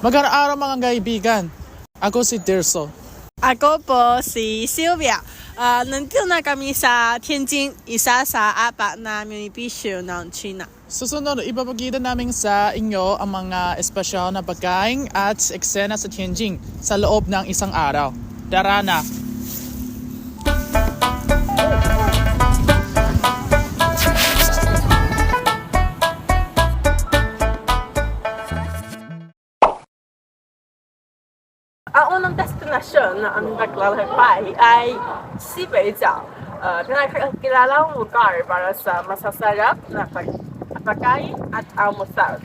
Magandang araw mga kaibigan. Ako si Tirso. Ako po si Sylvia. Ah, nandito na kami sa Tianjin, isa sa apat na munisipyo ng China. Susunod, ipapakita namin sa inyo ang mga espesyal na pagkain at eksena sa Tianjin sa loob ng isang araw. Tara na! Ang unang destinasyon na ang naglalakbay ay Sibejiao. Uh, pinakakilalang lugar para sa masasarap na pag- pagkain at almusal.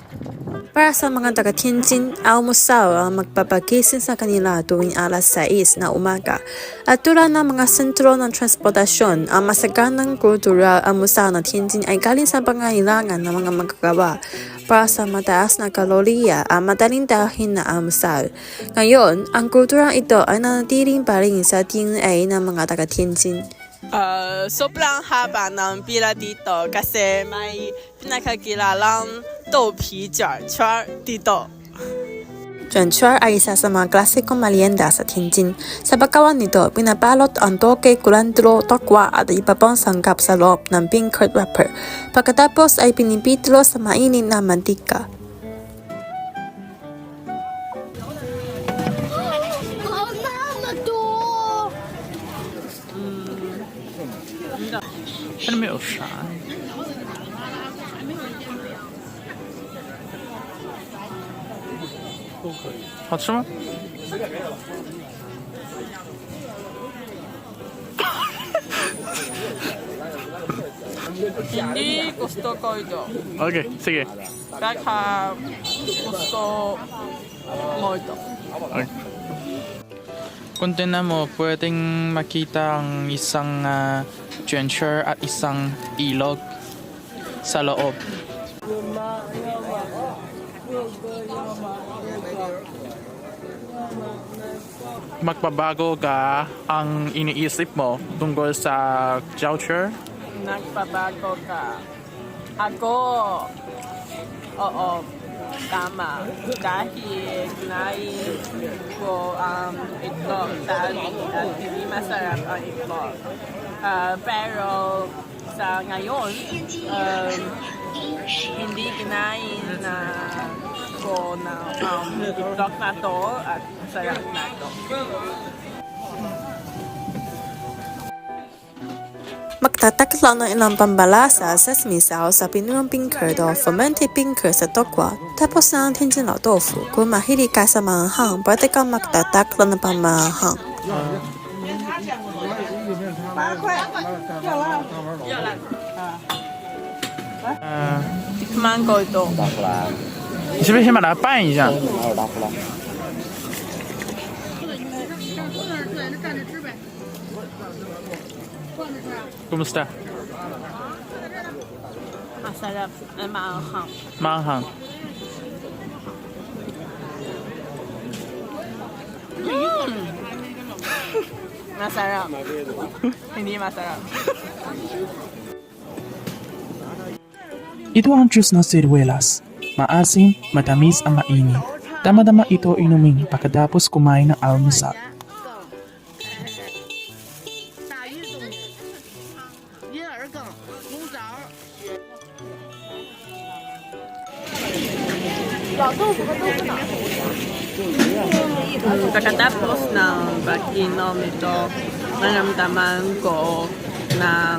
Para sa mga taga Tianjin, almusal ang magpapagising sa kanila tuwing alas 6 na umaga. At tulad ng mga sentro ng transportasyon, ang masaganang kultural almusal ng Tianjin ay galing sa pangailangan ng mga magagawa para sa mataas na kalorya at madaling dalhin na almusal. Ngayon, ang kulturang ito ay nanatiling pa rin sa DNA ng mga taga Tianjin. Uh, sobrang haba ng pila dito kasi may pinakakilalang 豆皮卷圈dito. 卷圈ay isa sa mga klasikong merienda sa Tianjin. Sa pagkawan nito, pinabalot ang toke, kulantro, tokwa at iba pang sangkap sa loob ng bean curd wrapper. Pagkatapos ay pinipitlo sa mainit na mantika. 好那么 好吃吗？ Hindi gusto ko ito. OK，sige。 Kaya gusto mo ito. Okay. Kung tinan mo, pwedeng makita ang isang uh, juncture at isang ilog sa loob. Magbabago ka ang iniisip mo tungkol sa culture? Nagpabago ka. Ako, oo, tama. Dahil kinain ko um, itlog dali at hindi masarap ang itlog. Ah, pero sa ngayon, um, hindi kinain na ko na um, itlog na to at sarap na to. Magtatakla ng ilang pambalasa sesame sauce sa pinunong bean curd o fermented curd sa tokwa. Tapos na ang Tianjin lao tofu. Kung mahilig ka sa maanghang, pwede kang magtatakla ng pamaanghang. Uh, Tikman ko ito. 你是不是先把它拌一下嗯怎么样？啊，啥的，嗯，蛮好。蛮好。嗯。蛮啥的？肯定蛮啥的。It won't just not sit with us. Maasim, matamis ang mainit. Tama-tama ito inumin pagkatapos kumain ng almusal. Pagkatapos ng pag-inom ito, naramdaman ko na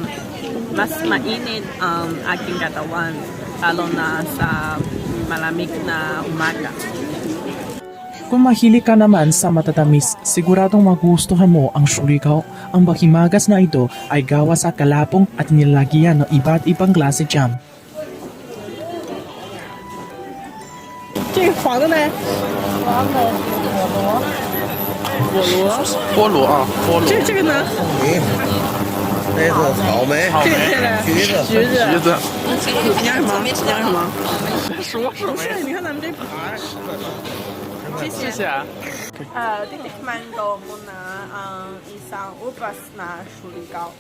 mas mainit ang aking katawan, lalo na sa malamig na umaga. Kung mahilig ka naman sa matatamis, siguradong magustuhan mo ang shurigaw. Ang bahimagas na ito ay gawa sa kalapong at nilagyan ng iba't ibang klase jam. 这个黄的呢？菠萝啊，菠萝。这这个呢？这是草莓、草莓、橘子、橘子。橘子。你叫什么？你叫什么？ 说什不是，你看咱们这牌儿。谢谢。谢谢啊。 Uh, titikman ko muna ang isang ubas na suligaw.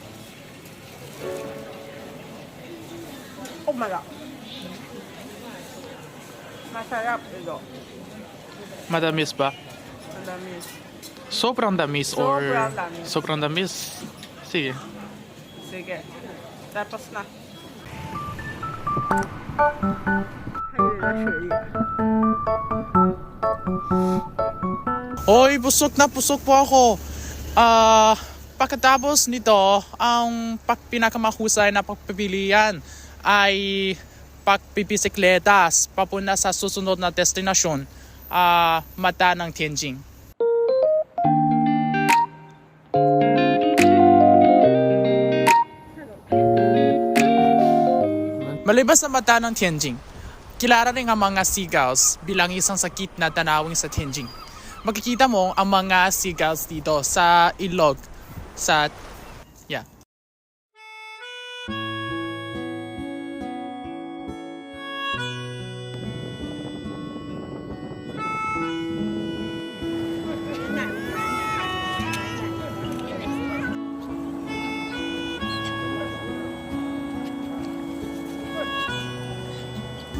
Oh my god. Masarap ito. Matamis ba? Madamis. Sobrang damis or... Sobrang damis. Sobrang damis. Sige. Sige. Tapos na. Hoy, busog na busog po ako. Ah, pagkatapos nito, ang pinakamahusay na pagpipilian ay pagpipisikletas papunta sa susunod na destinasyon, ah, mata ng Tianjin. Maliban sa mata ng Tianjin, kilala rin ang mga seagulls bilang isang sakit na tanawin sa Tianjin. Makikita mo ang mga seagulls dito sa ilog sa yeah.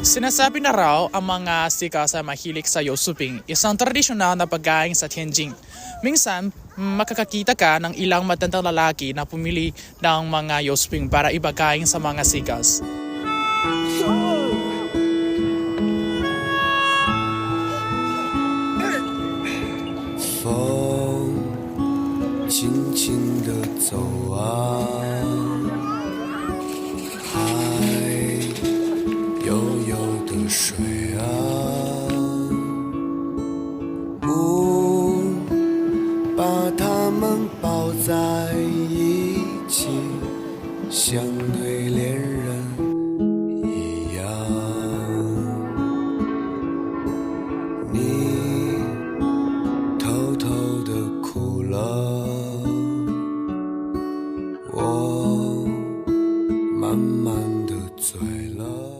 'Sinasabi na raw ang mga seagulls ay mahilig sa yosuping, isang tradisyonal na pagkain sa Tianjin. Minsan, makakakita ka ng ilang matandang lalaki na pumili ng mga yosuping para ibagayin sa mga seagulls. 风轻轻地走啊， 相爱。